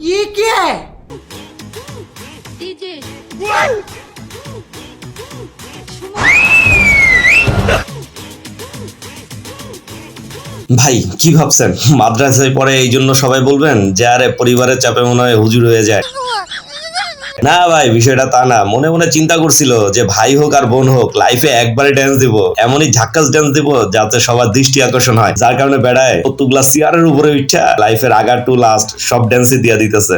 ये क्या है ডিজে ভাই কি ভাবছেন মাদ্রাসায় পড়ে এই জন্য সবাই বলবেন যে আরে পরিবারের চাপে মনে হয় হুজুর হয়ে যায় না ভাই বিষয়টা তা না। মনে মনে চিন্তা করছিল যে ভাই হোক আর বোন হোক লাইফে একবারে ড্যান্স দিব এমনই ঝাক্কাস ড্যান্স দিব যাতে সবার দৃষ্টি আকর্ষণ হয়। যার কারণে বেড়ায় কতগুলা চেয়ারের উপরে উঠা লাইফের আগার টু লাস্ট সব ড্যান্সই দিয়া দিতেছে।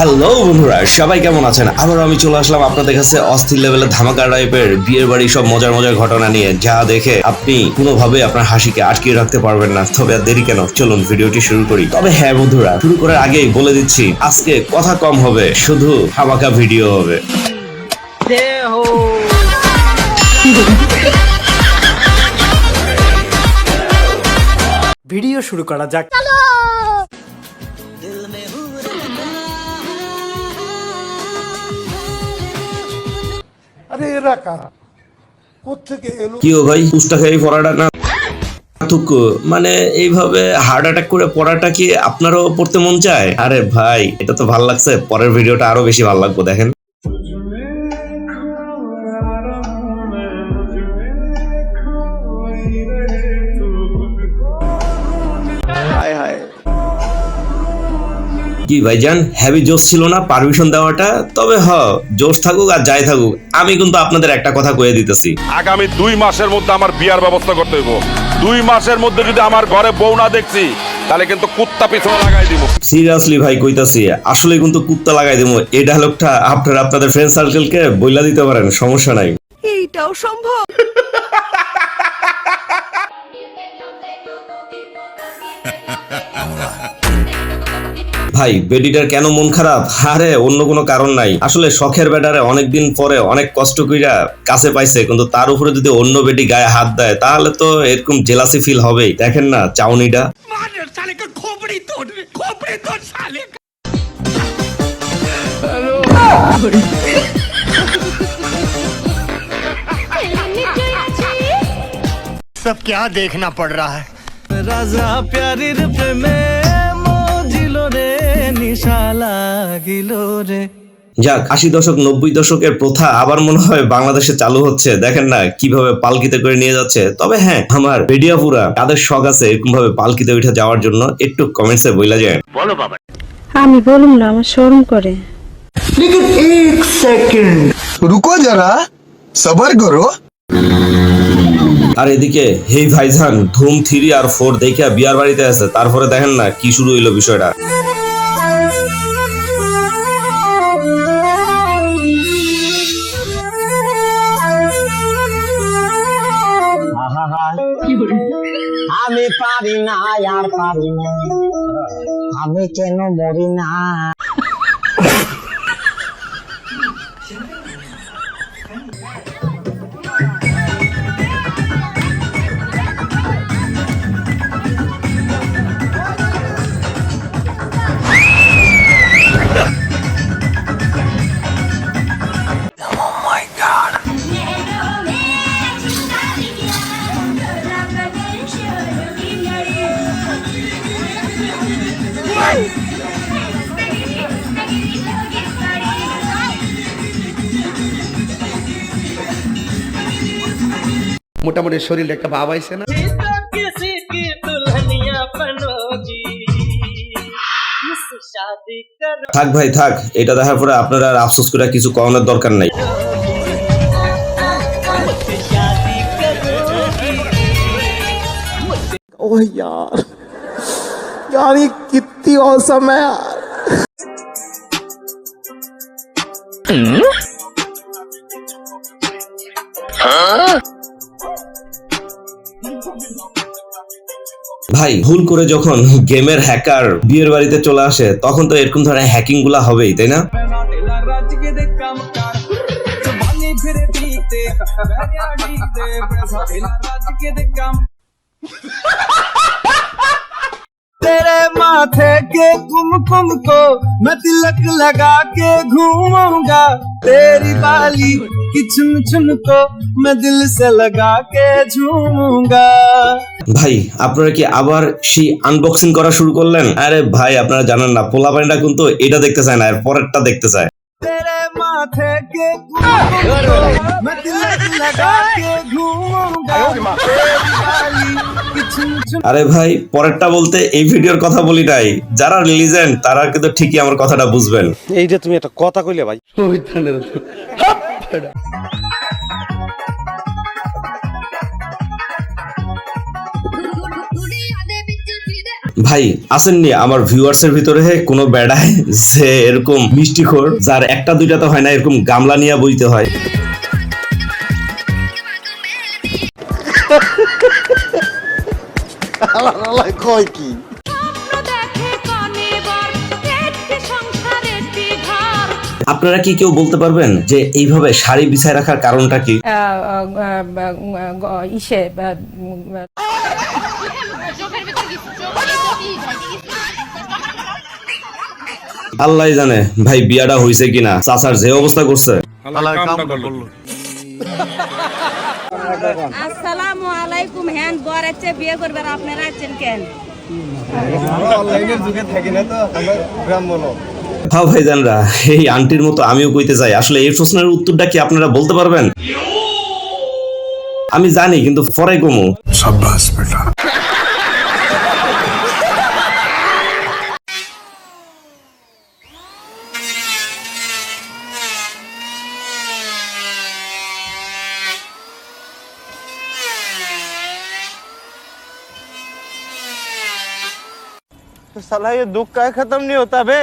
হ্যালো বন্ধুরা সবাই কেমন আছেন? আবার আমি চলে আসলাম আপনাদের কাছে অস্থির লেভেলের ধামাকা টাইপের বিয়ের বাড়ি সব মজার মজার ঘটনা নিয়ে। যা দেখে আপনি কোনোভাবে আপনার হাসিকে আটকিয়ে রাখতে পারবেন না। তবে আর দেরি কেন? চলুন ভিডিওটি শুরু করি। তবে হ্যাঁ বন্ধুরা শুরু করার আগেই বলে দিচ্ছি আজকে কথা কম হবে শুধু ধামাকা ভিডিও হবে। ভিডিও শুরু করা যাক। আরে এরা কারা কোথেকে এলো? কি ভাই পুষ্টা খেয়ে পড়াটা না মানে এইভাবে হার্ট অ্যাটাক করে পড়াটা কি আপনারও পড়তে মন চায়? আরে ভাই, এটা তো ভালো লাগছে, পরের ভিডিওটা আরও বেশি ভালো লাগবে, দেখেন। কি ভাইজান হ্যাভি জোশ ছিল না? পারমিশন দেওয়াটা? তবে হ জোশ থাকুক আর যাই থাকুক। আমি কিন্তু আপনাদের একটা কথা কয়ে দিতেছি। আগামী দুই মাসের মধ্যে আমার বিয়ার ব্যবস্থা করতে হইব। দুই মাসের মধ্যে যদি আমার ঘরে বউ না দেখছি তাহলে কিন্তু কুত্তা পিছনে লাগাই দিব। সিরিয়াসলি ভাই কইতাছি আসলে কিন্তু কুত্তা লাগাই দেবো। এই ডায়লগটা আপনারা আপনাদের ফ্রেন্ড সার্কেলকে বইলা দিতে পারেন সমস্যা নাই। এইটাও সম্ভব। ভাই বেডিটার কেন মন খারাপ আরে অন্য কোনো কারণ নাই আসলে শখের বেডারে অনেকদিন পরে অনেক কষ্ট কইরা কাছে পাইছে কিন্তু তার উপরে যদি অন্য বেডি গায়ে হাত দেয় তাহলে তো এরকম জেলাসি ফিল হবেই দেখেন না চাউনিটা सब क्या देखना पड़ रहा है রাজা প্যারির প্রেমে মজিল রে নিশা লাগিল রে যাক আশি দশক নব্বই দশকের প্রথা আবার মনে হয় বাংলাদেশে চালু হচ্ছে দেখেন না কিভাবে পালকিতে করে নিয়ে যাচ্ছে তবে হ্যাঁ আমার বেডিয়াপুরা তাদের শখ আছে এরকম ভাবে পালকিতে উঠে যাওয়ার জন্য একটু কমেন্টসে বইলা যায় আমি বলুম না আমার শরম করে लेकिन एक सेकंड रुको जरा सबर करो আর এদিকে হেই ভাইজান ধুম থ্রি আর ফোর দেখে বিয়ার বাড়িতে আছে তারপরে দেখেন না কি শুরু হইলো বিষয়টা পারি না আর পারি না আমি কেন মরি মোটামুটি শরীরে একটা ভাব আইছে না किसी की दुल्हनिया बनोगी मुझसे शादी करो থাক ভাই থাক এটা দেখার পরে আপনারা আর আফসোস করে কিছু করানোর দরকার নাই मुझसे शादी करोगी ओह यार यार ये कितनी औसम है यार ভাই ভুল করে যখন গেমের হ্যাকার বিয়ের বাড়িতে চলে আসে তখন তো এরকম ধরনের হ্যাকিংগুলা হবেই তাই না? तेरे माथे के कुमकुम को मैं तिलक लगा के घूमूंगा तेरी बाली की चुम चुम को मैं दिल से लगा के झूमूंगा ভাই আপনারা কি আবার সেই আনবক্সিং করা শুরু করলেন আরে ভাই আপনারা জানেন না পোলা পানিটা কিন্তু এটা দেখতে চায় না এর পরেরটা দেখতে চায় तेरे माथे के कुमकुम আরে ভাই পরেরটা বলতে এই ভিডিওর কথা বলি নাই। যারা লিজেন্ড তারা কিন্তু ঠিকই আমার কথাটা বুঝবেন। এইটা তুমি একটা কথা কইলে ভাই। ভাই আসেননি আমার ভিউয়ার্স এর ভিতরে কোনো বেড়ায় যে এরকম মিষ্টি খোর যার একটা দুইটা তো হয় না এরকম গামলা নিয়ে বইতে হয়। কয় কি? আপনারা কি কেউ বলতে পারবেন যে এইভাবে শাড়ি বিছায় রাখার কারণটা কি? ইসে আল্লাহ জানে ভাই বিয়াটা হয়েছে কিনা চাচার যে অবস্থা করছে। আলাইকুম আছে বিয়ে করবেন আপনারা আছেন কেন? হ্যাঁ ভাই জানরা এই আন্টির মতো আমিও কইতে চাই। আসলে এই প্রশ্নের উত্তরটা কি আপনারা বলতে পারবেন? আমি জানি কিন্তু পরে কমু। साला ये दुख का खत्म नहीं होता बे।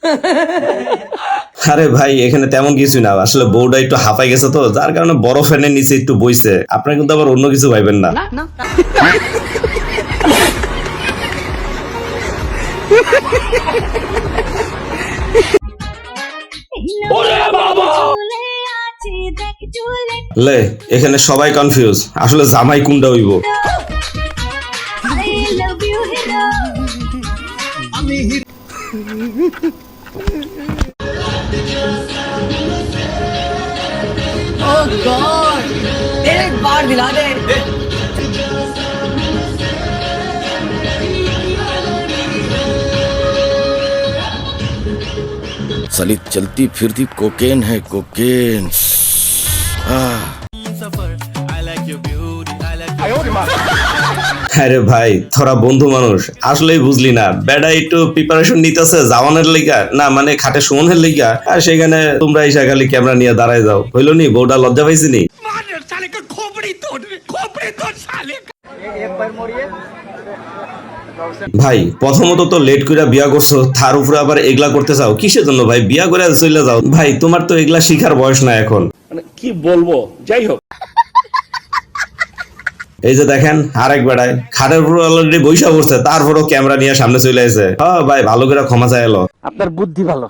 আরে ভাই এখানে তেমন কিছু না। আসলে বউটা একটু হাঁপাই গেছে তো যার কারণে বড় ফ্যানের নিচে একটু বইছে। আপনারা কিন্তু আবার অন্য কিছু ভাইবেন না। লে এখানে সবাই কনফিউজ আসলে জামাই কোনটা হইব? गॉड एक बार दिला दे। साली चलती फिरती कोकेन है cocaine. Suffer I like you beauty I like আরে ভাই তোরা বন্ধু মানুষ। আসলেই বুঝলি না। বেড়া একটু প্রিপারেশন নিতেছে জাওয়ানের লিগা। না মানে খাটে সুমনের লিগা। আর সেখানে তোমরা এসে খালি ক্যামেরা নিয়ে দাঁড়ায় যাও। হইল নি? বউটা লজ্জা পাইছি নি? ভাই প্রথমত তো লেট করে বিয়া করছ তার উপরে আবার এগলা করতে চাও। কিসের জন্য ভাই? বিয়া করে চলে যাও। ভাই তোমার তো এগলা শিখার বয়স না এখন। কি বলব? যাই হোক। এই যে দেখেন আরেক বেড়ায় খাটের উপর অলরেডি বৈশা পড়ছে তারপরও ক্যামেরা নিয়ে সামনে চলে এসে হ্যাঁ ভাই ভালো করে ক্ষমা চাই এলো। আপনার বুদ্ধি ভালো।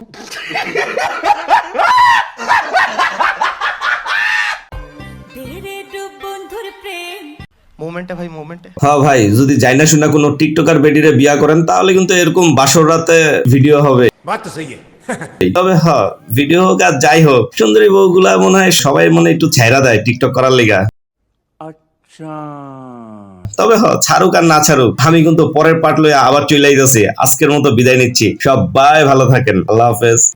মোমেন্টে ভাই মোমেন্টে। হ্যাঁ ভাই যদি যাই না শুনা কোনো টিকটকার বেডিরে বিয়া করেন তাহলে কিন্তু এরকম বাসর রাতে ভিডিও হবে। তবে হ ভিডিও হোক আর যাই হোক সুন্দরী বউগুলা মনে হয় সবাই মনে হয় একটু ছাইরা দেয় টিকটক করার লিগা। তবে হ, ছাড়ুক আর না ছাড়ুক, আমি কিন্তু পরের পার্ট লইয়া আবার চলে যাচ্ছি আজকের মতো বিদায় নিচ্ছি। সবাই ভালো থাকেন। আল্লাহ হাফেজ।